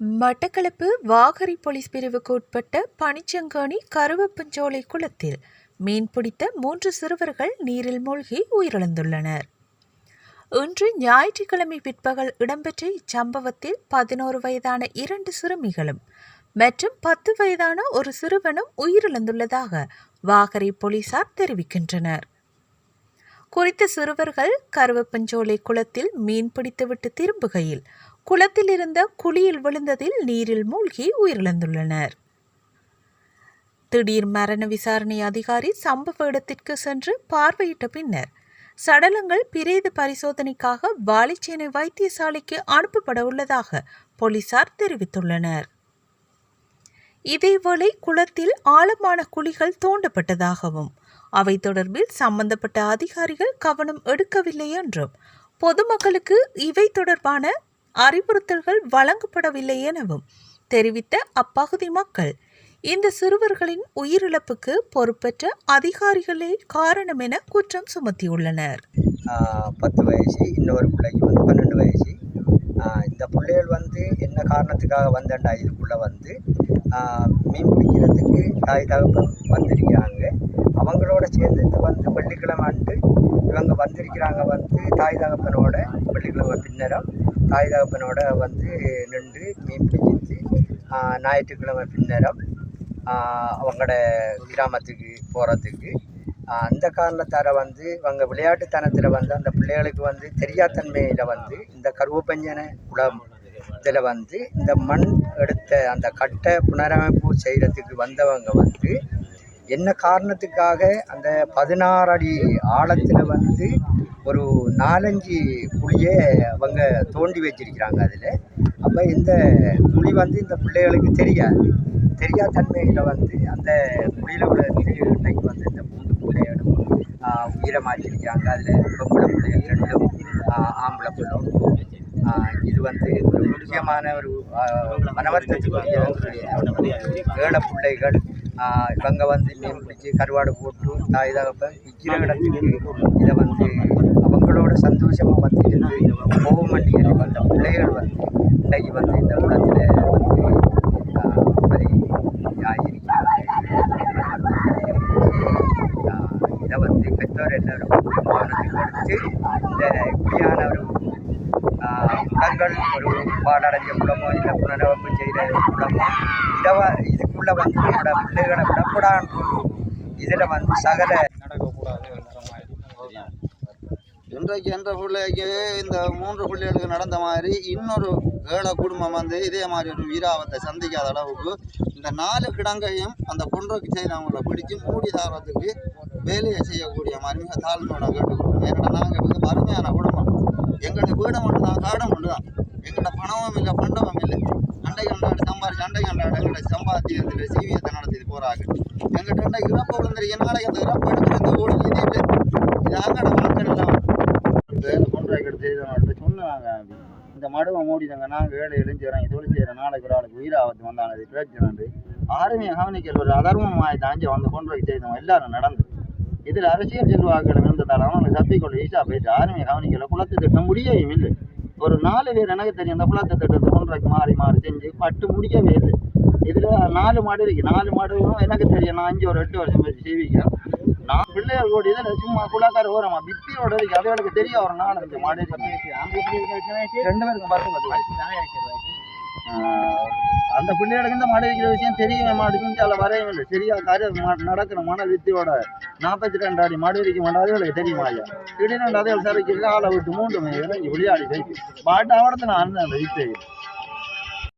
Batticaloa Vakarai police பிரிவுக்கு உட்பட்ட பனிச்சங்காணி கருவப்பஞ்சோலை குளத்தில் மீன்பிடித்த மூன்று சிறுவர்கள் நீரில் மூழ்கி உயிரிழந்துள்ளனர். இன்று ஞாயிற்றுக்கிழமை பிற்பகல் இடம்பெற்ற இச்சம்பவத்தில் பதினோரு வயதான இரண்டு சிறுமிகளும் மற்றும் பத்து வயதான ஒரு சிறுவனும் உயிரிழந்துள்ளதாக வாகரை போலீசார் தெரிவிக்கின்றனர். குறித்த சிறுவர்கள் கருவப்பஞ்சோலை குளத்தில் மீன் பிடித்துவிட்டு திரும்புகையில் குளத்தில் இருந்த குழியில் விழுந்ததில் நீரில் மூழ்கி உயிரிழந்துள்ளனர். திடீர் மரண விசாரணை அதிகாரி சம்பவ இடத்திற்கு சென்று பார்வையிட்ட பின்னர் சடலங்கள் பிரேத பரிசோதனைக்காக வாலிச்சேனை வைத்தியசாலைக்கு அனுப்பப்பட உள்ளதாக போலீசார் தெரிவித்துள்ளனர். இதேவேளை குளத்தில் ஆழமான குழிகள் தோண்டப்பட்டதாகவும் அவை தொடர்பில் சம்பந்தப்பட்ட அதிகாரிகள் கவனம் எடுக்கவில்லை என்றும் பொதுமக்களுக்கு இவை தொடர்பான அறிவுறுத்தல்கள் வழங்கப்படவில்லை எனவும் தெரிவித்த அப்பகுதி மக்கள். இந்த சிறுவர்களின் உயிரிழப்புக்கு பொறுப்பற்ற அதிகாரிகளே காரணம் என குற்றம் சுமத்தியுள்ளனர். பத்து வயசு இன்னொரு பிள்ளைக்கு வந்து பன்னெண்டு வயசு. இந்த பிள்ளைகள் வந்து என்ன காரணத்துக்காக வந்தேன்டா இதுக்குள்ளே வந்து? மீன் பிடிக்கிறதுக்கு தாய் தகப்பன் வந்திருக்கிறாங்க. அவங்களோட சேர்ந்து வந்து வெள்ளிக்கிழமை அன்று இவங்க வந்திருக்கிறாங்க வந்து தாய் தகப்பனோட வெள்ளிக்கிழமை பின்னரம். தாய் தகப்பனோட வந்து நின்று மீன் பிடிச்சி ஞாயிற்றுக்கிழமை பின்னரம் அவங்களோட கிராமத்துக்கு போகிறதுக்கு அந்த காரணத்தால் வந்து அவங்க விளையாட்டுத்தனத்தில் வந்து அந்த பிள்ளைகளுக்கு வந்து தெரியாத்தன்மையில் வந்து இந்த கருவப்பஞ்சன குளம் இதில் வந்து இந்த மண் எடுத்த அந்த கட்டை புனரமைப்பு செய்கிறதுக்கு வந்தவங்க வந்து என்ன காரணத்துக்காக அந்த பதினாறு அடி ஆழத்தில் வந்து ஒரு நாலஞ்சு குழியை அவங்க தோண்டி வச்சிருக்கிறாங்க அதில். அப்போ இந்த குழி வந்து இந்த பிள்ளைகளுக்கு தெரியாது. தெரியாத தன்மையில் வந்து அந்த குழியில் உள்ள பிள்ளைகளுக்கு வந்து இந்த மூன்று பிள்ளைகளும் உயிரை மாற்றிருக்காங்க அதில் பொம்பளை பிள்ளைகள் ரெண்டும் ஆம்பளை பிள்ளும் இது வந்து ஒரு முக்கியமான ஒரு மனவர்த்தத்துக்குரிய ஏழை பிள்ளைகள் இவங்க வந்து மீன் பிடிச்சி கருவாடு போட்டு தாய் தகப்பன் விற்கிற இடத்துக்கு இதை வந்து மக்களோட சந்தோஷமாக வந்து இருந்து போகும் வந்த பிள்ளைகள் வந்து இன்றைக்கு வந்து இந்த குளத்தில் வந்து இதை வந்து பெற்றோர் எல்லாரும் கவனத்துக்கு எடுத்து இந்த இப்படியான ஒரு குளங்கள் ஒரு பாடடைஞ்ச குளமோ இல்லை புனரமைப்பு செய்கிற குளமோ இதை வ இதுக்குள்ளே வந்து நம்மளோட பிள்ளைகளை விடக்கூடாது இதில் வந்து சகல நடக்கக்கூடாது இன்றைக்கு என்ற பிள்ளைக்கு இந்த மூன்று பிள்ளைகளுக்கு நடந்த மாதிரி இன்னொரு ஏழை குடும்பம் வந்து இதே மாதிரி ஒரு வீராபத்தை சந்திக்காத அளவுக்கு இந்த நாலு கிடங்கையும் அந்த கொன்றைக்கு செய்தவங்களை பிடிச்சு மூடி தாரத்துக்கு வேலையை செய்யக்கூடிய மாதிரி மிக தாழ்மையோட கேட்டுக்கொள்ளும் ஏன்னா நாங்கள் மிக வறுமையான குடும்பம். எங்களோட வீடு மட்டும் தான் காடை மட்டும் தான். எங்களோட பணமும் இல்லை பண்டமும் இல்லை. அண்டை கண்டாடு சம்பாரிச்சு அண்டை கண்டாடு எங்களை சம்பாத்தியத்தில் சீவியத்தை நடத்திட்டு போகிறாங்க எங்கிட்ட இறப்பு விழுந்திருக்க நாளைக்கு அந்த இறப்பு எடுத்து கூட இது இல்லை இது அங்கட மக்கள் எல்லாம் செய்தவங்கள்ட்ட சொன்னாங்க இந்த மடுவை மூடிதாங்க நாங்கள் ஏழை எழுஞ்சிறோம் தொழில் செய்கிற நாளைக்கு ஒரு ஆளுக்கு உயிராபத்து வந்தானது பிரச்சனை ஆருமையை கவனிக்கல் ஒரு அதர்மமாய் தாஞ்சி வந்து கொண்டு செய்தவங்க எல்லாரும் நடந்து. இதில் அரசியல் செல்வாக்கள் இருந்ததால் அவங்க தப்பிக்கொள்ள ஈஸா போயிட்டு ஆருமையை கவனிக்கல. குளத்து திட்டம் முடியவும் இல்லை. ஒரு நாலு பேர் எனக்கு தெரியும் அந்த குளத்து திட்டத்தை கொன்றைக்கு மாறி மாறி செஞ்சு பட்டு முடியவே இல்லை. இதில் நாலு மாடு இருக்குது நாலு மாடுகளும் எனக்கு தெரியும். நான் அஞ்சு ஒரு எட்டு வருஷம் வச்சு செய்விக்கிறேன் நான் பிள்ளைகள் கூட இதில் சும்மா குளக்கார ஓரமா பித்தியோட இருக்கு அது எனக்கு தெரியும் ஒரு நாலு அஞ்சு மாடு. ரெண்டு பேருக்கு பத்து பத்து வயசு. ஆஹ் அந்த பிள்ளைகளுக்கு இந்த மாடு வைக்கிற விஷயம் தெரியவே மாட்டேங்குது அதில் வரையும் இல்லை. சரியா காரியம் நடக்கிற மணல் வித்தியோட நாற்பத்தி ரெண்டு அடி மாடு வைக்க மாட்டேன் அதுகளுக்கு தெரியுமா ஐயா? திடீர்னு அதே சரைக்கு ஆளை விட்டு மூன்று மணி இறங்கி விளையாடி வைக்கும் பாட்டு அவடத்தை நான் அந்த வித்தை